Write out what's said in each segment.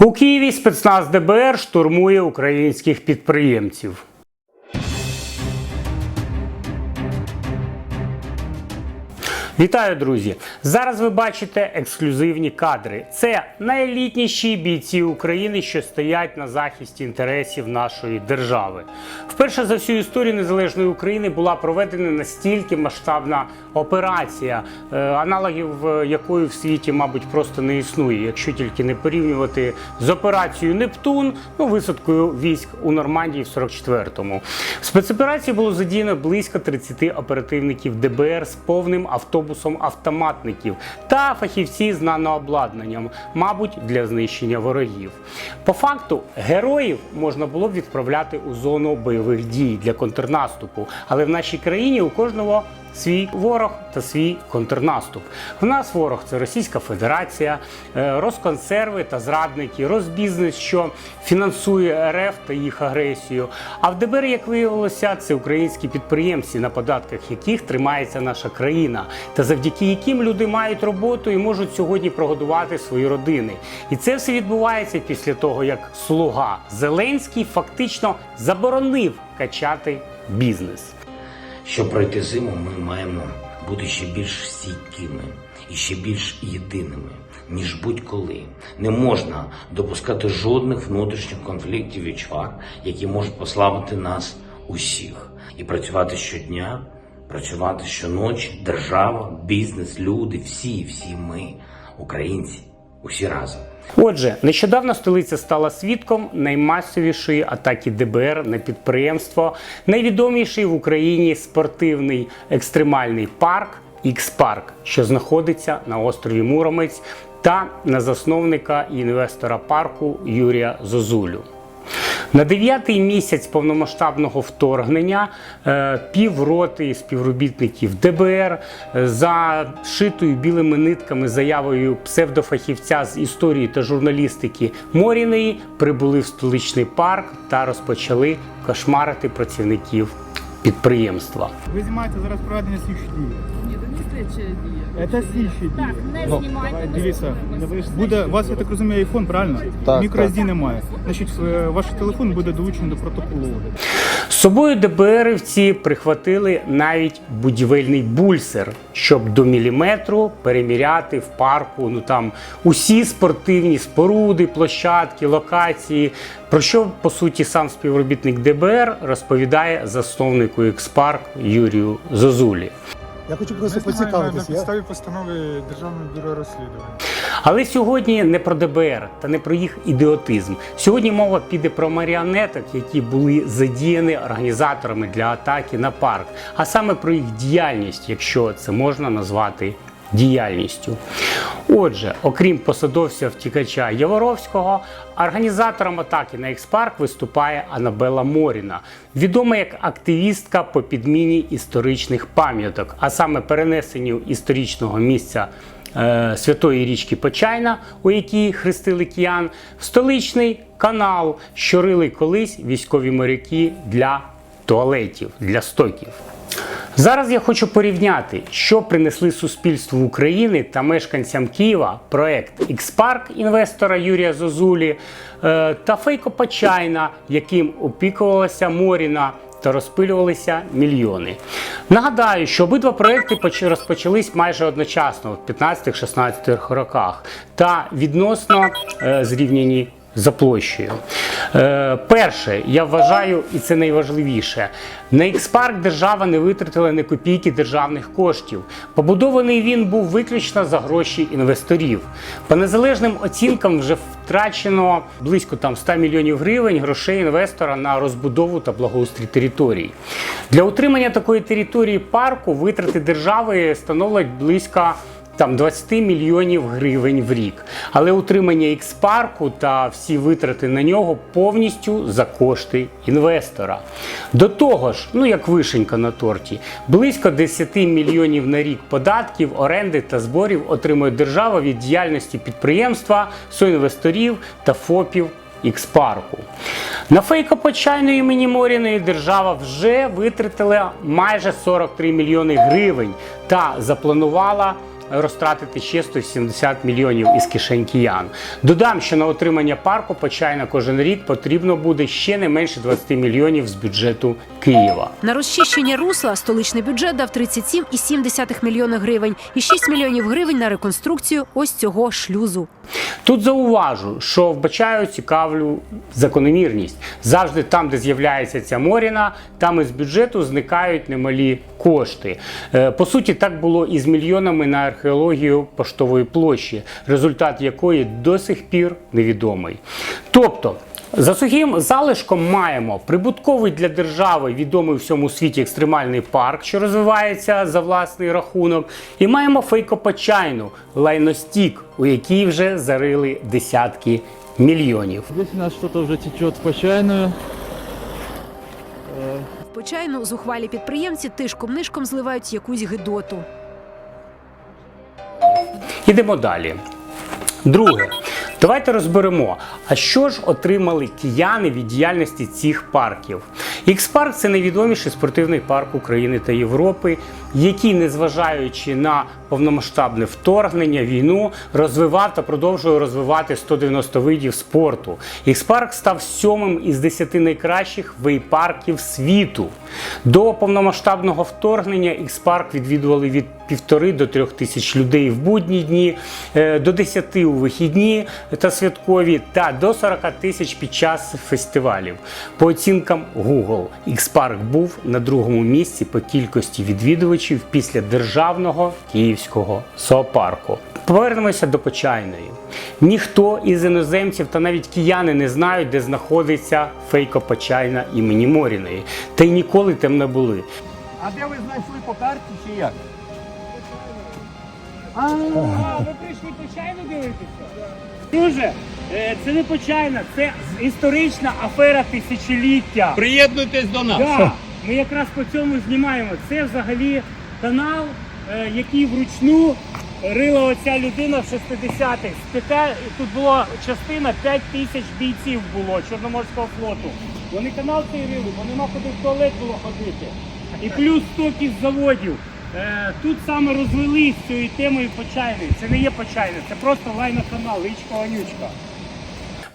У Києві спецназ ДБР штурмує українських підприємців. Вітаю, друзі! Зараз ви бачите ексклюзивні кадри. Це найелітніші бійці України, що стоять на захисті інтересів нашої держави. Вперше за всю історію незалежної України була проведена настільки масштабна операція, е, аналогів е, якої в світі, мабуть, просто не існує, якщо тільки не порівнювати з операцією Нептун, ну висадкою військ у Нормандії в 44-му. В спецоперації було задіяно близько 30 оперативників ДБР з повним автобусом автоматників та фахівці з нанообладнанням, мабуть, для знищення ворогів. По факту героїв можна було б відправляти у зону бойових дій для контрнаступу, але в нашій країні у кожного свій ворог та свій контрнаступ. В нас ворог це Російська Федерація, е, Росконсерви та зрадники, Розбізнес, що фінансує РФ та їх агресію. А в ДБР, як виявилося, це українські підприємці, на податках яких тримається наша країна, та завдяки яким люди мають роботу і можуть сьогодні прогодувати свої родини. І це все відбувається після того, як слуга Зеленський фактично заборонив качати бізнес. Щоб пройти зиму, ми маємо бути ще більш стійкими і ще більш єдиними, ніж будь-коли. Не можна допускати жодних внутрішніх конфліктів і чвар, які можуть послабити нас усіх, і працювати щодня, працювати щоночі, держава, бізнес, люди, всі, всі ми, українці, усі разом. Отже, нещодавно столиця стала свідком наймасовішої атаки ДБР на підприємство, найвідоміший в Україні спортивний екстремальний парк X-Парк, що знаходиться на острові Муромець, та на засновника інвестора парку Юрія Зозулю. На дев'ятий місяць повномасштабного вторгнення е, півроти співробітників ДБР е, за шитою білими нитками заявою псевдофахівця з історії та журналістики Моріної прибули в столичний парк та розпочали кошмарити працівників підприємства. Ви знімаєте зараз проведення слідчих дій. Ні, це. Це слідчі дії. Так, не Ну, знімайте. не Дивіться, буде, у вас, я так розумію, айфон, правильно? Так, Мікро немає. Значить, е, ваш телефон буде долучений до протоколу. З собою ДБРівці прихватили навіть будівельний бульсер, щоб до міліметру переміряти в парку ну там усі спортивні споруди, площадки, локації. Про що по суті сам співробітник ДБР розповідає засновнику Експарк Юрію Зозулі. Я хочу Ми просто знімаємо на поцікавитися. Я... підставі постанови Державного бюро розслідувань. Але сьогодні не про ДБР та не про їх ідіотизм. Сьогодні мова піде про маріонеток, які були задіяні організаторами для атаки на парк, а саме про їх діяльність, якщо це можна назвати діяльністю. Отже, окрім посадовця втікача Яворовського, організатором атаки на експарк виступає Анабела Моріна, відома як активістка по підміні історичних пам'яток, а саме перенесенню історичного місця е, святої річки Почайна, у якій хрестили киян, в столичний канал, що рили колись військові моряки для туалетів, для стоків. Зараз я хочу порівняти, що принесли суспільству України та мешканцям Києва проект X-Park інвестора Юрія Зозулі е, та Фейко Почайна, яким опікувалася Моріна та розпилювалися мільйони. Нагадаю, що обидва проекти поч- розпочались майже одночасно в 15-16 роках та відносно е, зрівняні за площею. Е, перше, я вважаю, і це найважливіше, на X-Park держава не витратила ні копійки державних коштів. Побудований він був виключно за гроші інвесторів. По незалежним оцінкам вже втрачено близько там 100 мільйонів гривень грошей інвестора на розбудову та благоустрій територій. Для утримання такої території парку витрати держави становлять близько там 20 мільйонів гривень в рік. Але утримання X-парку та всі витрати на нього повністю за кошти інвестора. До того ж, ну як вишенька на торті, близько 10 мільйонів на рік податків, оренди та зборів отримує держава від діяльності підприємства, соінвесторів та ФОПів X-парку. На фейкопочайної імені Моріної держава вже витратила майже 43 мільйони гривень та запланувала розтратити ще 170 мільйонів із кишень киян. Додам, що на отримання парку Почайна кожен рік потрібно буде ще не менше 20 мільйонів з бюджету Києва. На розчищення русла столичний бюджет дав 37,7 мільйона гривень і 6 мільйонів гривень на реконструкцію ось цього шлюзу. Тут зауважу, що вбачаю цікавлю закономірність. Завжди там, де з'являється ця моріна, там із бюджету зникають немалі кошти. Е, По суті, так було і з мільйонами на археологію поштової площі, результат якої до сих пір невідомий. Тобто. За сухим залишком маємо прибутковий для держави відомий у всьому світі екстремальний парк, що розвивається за власний рахунок, і маємо фейкопочайну лайностік, у якій вже зарили десятки мільйонів. Здесь у нас что-то уже течет по. В почайну зухвалі підприємці тишком-нишком зливають якусь гидоту. Ідемо далі. Друге, давайте розберемо, а що ж отримали кияни від діяльності цих парків. Ікс-парк це найвідоміший спортивний парк України та Європи, який, незважаючи на повномасштабне вторгнення, війну, розвивав та продовжує розвивати 190 видів спорту. Ікс-парк став сьомим із 10 найкращих вейпарків світу. До повномасштабного вторгнення Ікс-парк відвідували від півтори до трьох тисяч людей в будні дні, е, до 10 у вихідні та святкові, та до 40 тисяч під час фестивалів. По оцінкам Google, X-Park був на другому місці по кількості відвідувачів після державного київського зоопарку. Повернемося до Почайної. Ніхто із іноземців та навіть кияни не знають, де знаходиться фейко-почайна імені Моріної, та й ніколи там не були. А де ви знайшли по карті чи як? А, ви прийшли почайну дивитися? Друже, е, це не почайна, це історична афера тисячоліття. Приєднуйтесь до нас. Да, ми якраз по цьому знімаємо. Це взагалі канал, е, який вручну рила оця людина в 60-х. З Тут була частина 5 тисяч бійців було Чорноморського флоту. Вони канал цей рили, бо нема куди в туалет було ходити. І плюс 100 із заводів. Е, Тут саме розвелись цією темою почайної. Це не є почайне, це просто лайна канал, річка Онючка.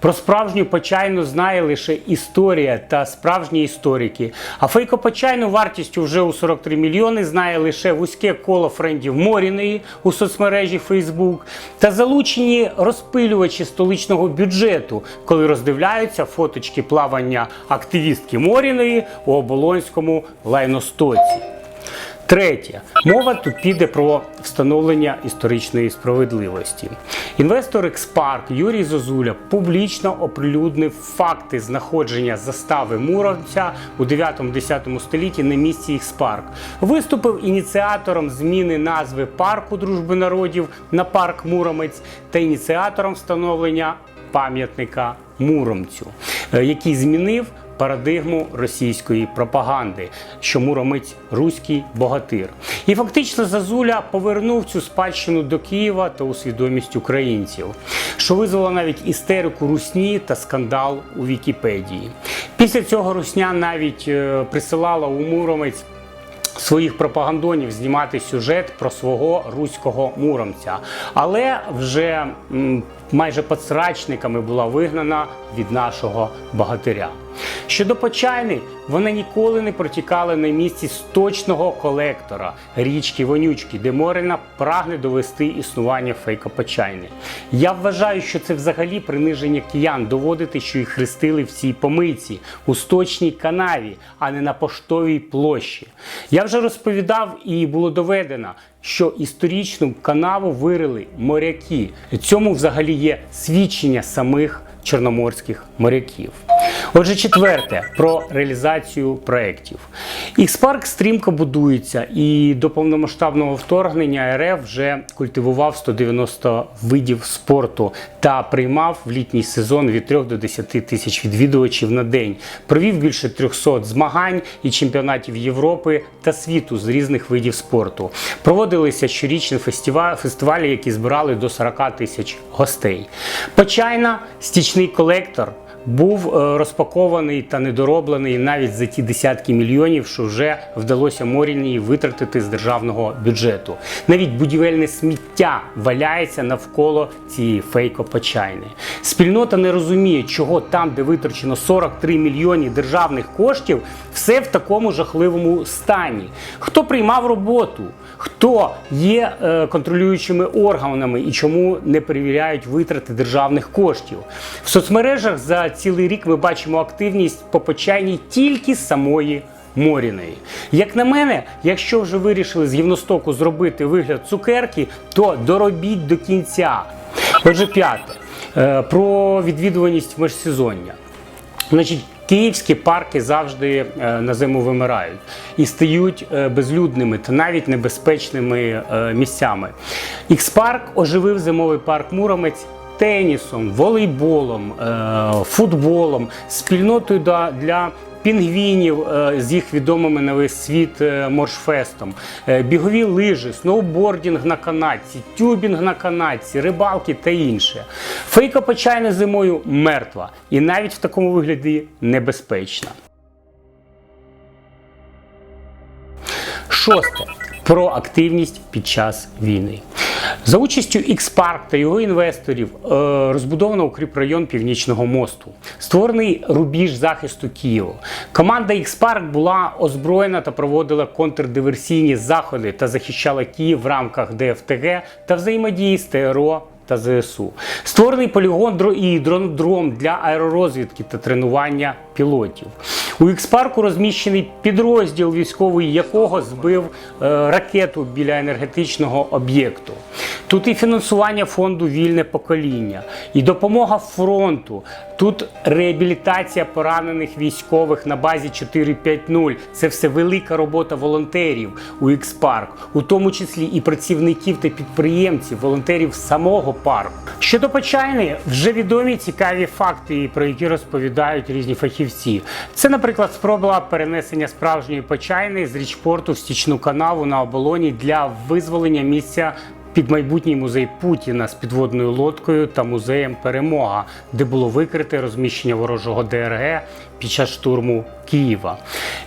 Про справжню почайну знає лише історія та справжні історики. А фейкопочайну вартістю вже у 43 мільйони знає лише вузьке коло френдів Моріної у соцмережі Facebook та залучені розпилювачі столичного бюджету, коли роздивляються фоточки плавання активістки Моріної у оболонському лайностоці. Третє, мова тут піде про встановлення історичної справедливості. Інвестор Експарк Юрій Зозуля публічно оприлюднив факти знаходження застави Муромця у 9-10 столітті на місці Експарк. Виступив ініціатором зміни назви парку дружби народів на парк Муромець та ініціатором встановлення пам'ятника Муромцю, е, який змінив парадигму російської пропаганди, що Муромець руський богатир. І фактично Зазуля повернув цю спадщину до Києва та у свідомість українців, що визвало навіть істерику русні та скандал у Вікіпедії. Після цього русня навіть е, присилала у Муромець своїх пропагандонів знімати сюжет про свого руського муромця, але вже майже подсрачниками була вигнана від нашого богатиря. Щодо почайни, вони ніколи не протікали на місці сточного колектора річки Вонючки, де Морина прагне довести існування фейкопочайни. Я вважаю, що це взагалі приниження киян доводити, що їх хрестили в цій помийці у сточній канаві, а не на поштовій площі. Я вже розповідав і було доведено, що історичну канаву вирили моряки. Цьому взагалі є свідчення самих чорноморських моряків. Отже, четверте про реалізацію проєктів. Ікспарк стрімко будується, і до повномасштабного вторгнення РФ вже культивував 190 видів спорту та приймав в літній сезон від 3 до 10 тисяч відвідувачів на день. Провів більше 300 змагань і чемпіонатів Європи та світу з різних видів спорту. Проводилися щорічні фестива- фестивалі, які збирали до 40 тисяч гостей. Почайна стічний колектор був е, розпакований та недороблений навіть за ті десятки мільйонів, що вже вдалося Моріні витратити з державного бюджету. Навіть будівельне сміття валяється навколо цієї фейко-почайни. Спільнота не розуміє, чого там, де витрачено 43 мільйони державних коштів, все в такому жахливому стані. Хто приймав роботу? Хто є е, контролюючими органами і чому не перевіряють витрати державних коштів? В соцмережах за цілий рік ми бачимо активність по почайній тільки самої Моріної. Як на мене, якщо вже вирішили з гівностоку зробити вигляд цукерки, то доробіть до кінця. Отже, п'яте Е, про відвідуваність межсезоння. Значить, київські парки завжди е, на зиму вимирають і стають е, безлюдними та навіть небезпечними е, місцями. Ікс-парк оживив зимовий парк Муромець. Тенісом, волейболом, е, футболом, спільнотою для пінгвінів е, з їх відомими на весь світ е, моржфестом, е, бігові лижі, сноубордінг на канатці, тюбінг на канатці, рибалки та інше. Фейка почайна зимою мертва і навіть в такому вигляді небезпечна. Шосте про активність під час війни. За участю X-Park та його інвесторів е, розбудовано укріпрайон Північного мосту, створений рубіж захисту Києва. Команда X-Park була озброєна та проводила контрдиверсійні заходи та захищала Київ в рамках ДФТГ та взаємодії з ТРО та ЗСУ. Створений полігон і дронодром для аеророзвідки та тренування пілотів. У Ікспарку розміщений підрозділ військовий, якого збив е, ракету біля енергетичного об'єкту. Тут і фінансування фонду Вільне покоління, і допомога фронту. Тут реабілітація поранених військових на базі 4.5.0. Це все велика робота волонтерів у Ікспарк, у тому числі і працівників та підприємців, волонтерів самого парку. Щодо почайни, вже відомі цікаві факти, про які розповідають різні фахівці. Це, наприклад, спроба перенесення справжньої почайни з річпорту в стічну канаву на оболоні для визволення місця під майбутній музей Путіна з підводною лодкою та музеєм Перемога, де було викрите розміщення ворожого ДРГ під час штурму Києва.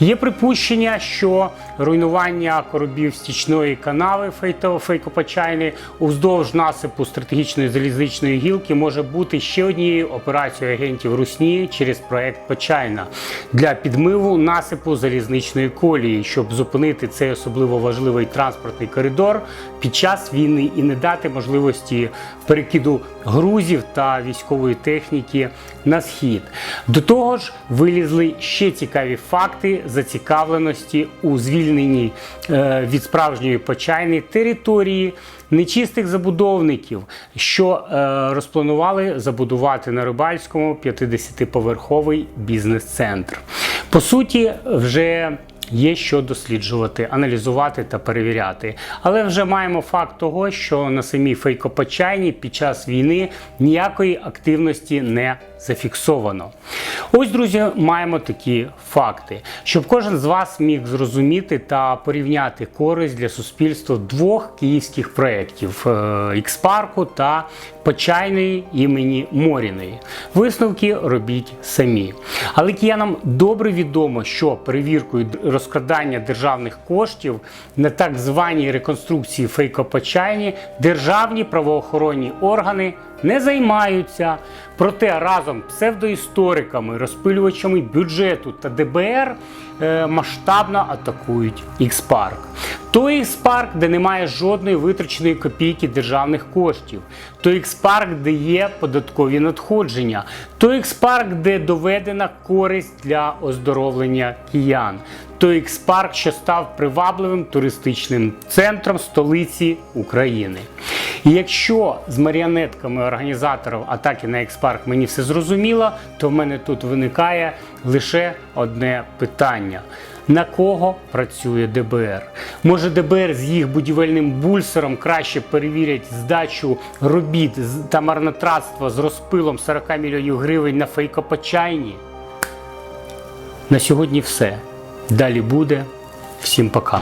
Є припущення, що руйнування коробів стічної канави фейкопочайни уздовж насипу стратегічної залізничної гілки може бути ще однією операцією агентів Русні через проект Почайна для підмиву насипу залізничної колії, щоб зупинити цей особливо важливий транспортний коридор під час війни і не дати можливості перекиду грузів та військової техніки на схід. До того ж, вилізли ще цікаві факти зацікавленості у звільненні е, від справжньої почайни території нечистих забудовників, що е, розпланували забудувати на Рибальському 50-поверховий бізнес-центр. По суті, вже Є що досліджувати, аналізувати та перевіряти. Але вже маємо факт того, що на самій фейкопочайні під час війни ніякої активності не зафіксовано. Ось, друзі, маємо такі факти, щоб кожен з вас міг зрозуміти та порівняти користь для суспільства двох київських проєктів Ікспарку та Почайної імені Моріної. Висновки робіть самі. Але киянам добре відомо, що перевіркою розкрадання державних коштів на так званій реконструкції фейкопочайні державні правоохоронні органи не займаються. Проте разом псевдоісториками, розпилювачами бюджету та ДБР е, масштабно атакують Ікспарк. Той Ікспарк, де немає жодної витраченої копійки державних коштів, той Ікспарк, де є податкові надходження, той Ікспарк, де доведена користь для оздоровлення киян, той Ікспарк, що став привабливим туристичним центром столиці України. І якщо з маріонетками організаторів атаки на Експарк мені все зрозуміло, то в мене тут виникає лише одне питання. На кого працює ДБР? Може ДБР з їх будівельним бульсером краще перевірять здачу робіт та марнотратства з розпилом 40 мільйонів гривень на фейкопочайні? На сьогодні все. Далі буде. Всім пока.